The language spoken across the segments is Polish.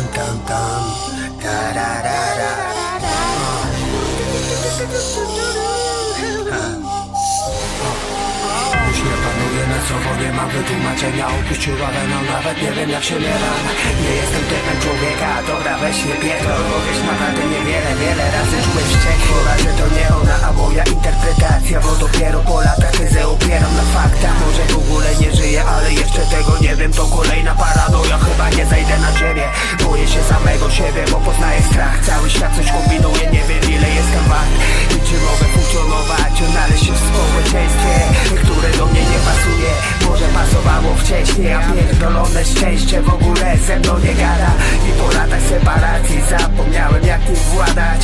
tam, tam, tam. Tararara. Nie na słowo, nie mam wytłumaczenia. Opuściła weną, nawet nie wiem jak się miewa Nie jestem typem człowieka, dobra weź nie pierdol Bo wiesz naprawdę niewiele, wiele razy czułeś wściekł Chyba, że to nie ona, a moja interpretacja Bo dopiero po latach tezę opieram na faktach Może w ogóle nie żyję, ale jeszcze tego nie wiem To kolejna siebie, bo poznaję strach. Cały świat coś kombinuje, nie wiem ile jestem wart I czy mogę funkcjonować, odnaleźć się w społeczeństwie Które do mnie nie pasuje. Może pasowało wcześniej, a pierdolone szczęście w ogóle ze mną nie gada. I po latach separacji zapomniałem jak nim władać.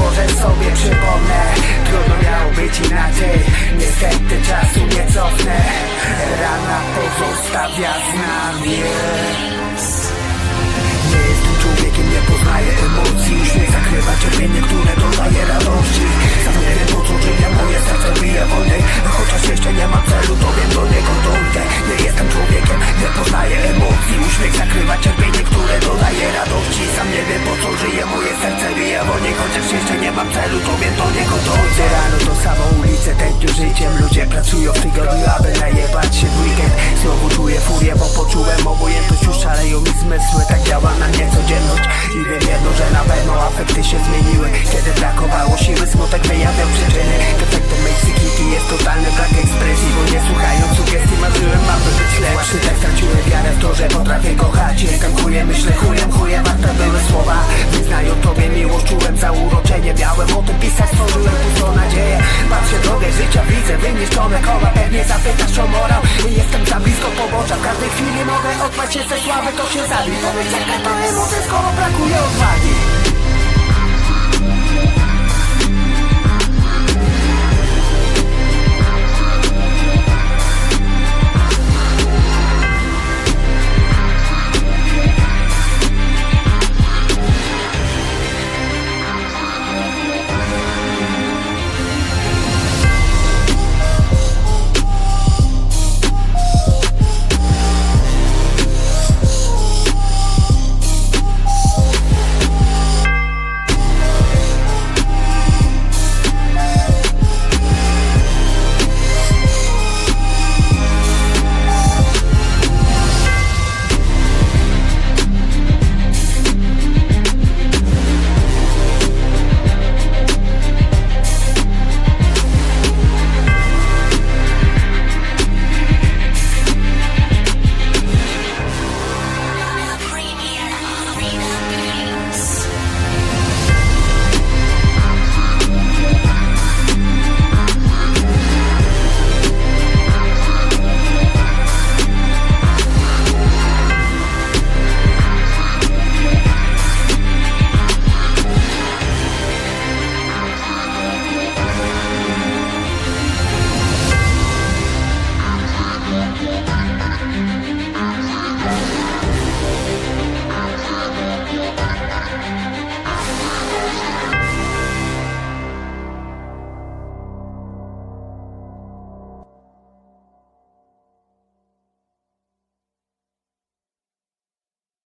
Może sobie przypomnę, trudno miało być inaczej. Niestety czasu nie cofnę. Rana pozostawia znamie człowiekiem, nie poznaję emocji. Uśmiech zakrywa cierpienie, które dodaje radości. Wiem po co żyję, moje serce bije wolniej. Chociaż jeszcze nie mam celu, to wiem do niego dojdę. Nie jestem człowiekiem, nie poznaję emocji. Uśmiech zakrywa cierpienie, które dodaje radości. Sam nie wiem po totalny brak ekspresji Bo nie słuchając sugestii marzyłem, aby być lepszy. Właśnie tak straciłem wiarę w to, że potrafię kochać. Jestem chujem, myślę chujem, chujem, warte były słowa. Wyznaję tobie miłość, czułem zauroczenie. Miałem o tym pisać, stworzyłem pustą nadzieję. Patrzę drogę życia, widzę wyniszczone koła. Pewnie zapytasz o morał. Jestem za blisko pobocza, w każdej chwili mogę odpaść ze sławy, to się zabij. Powiedz jaka to emocja, skoro brakuje odwagi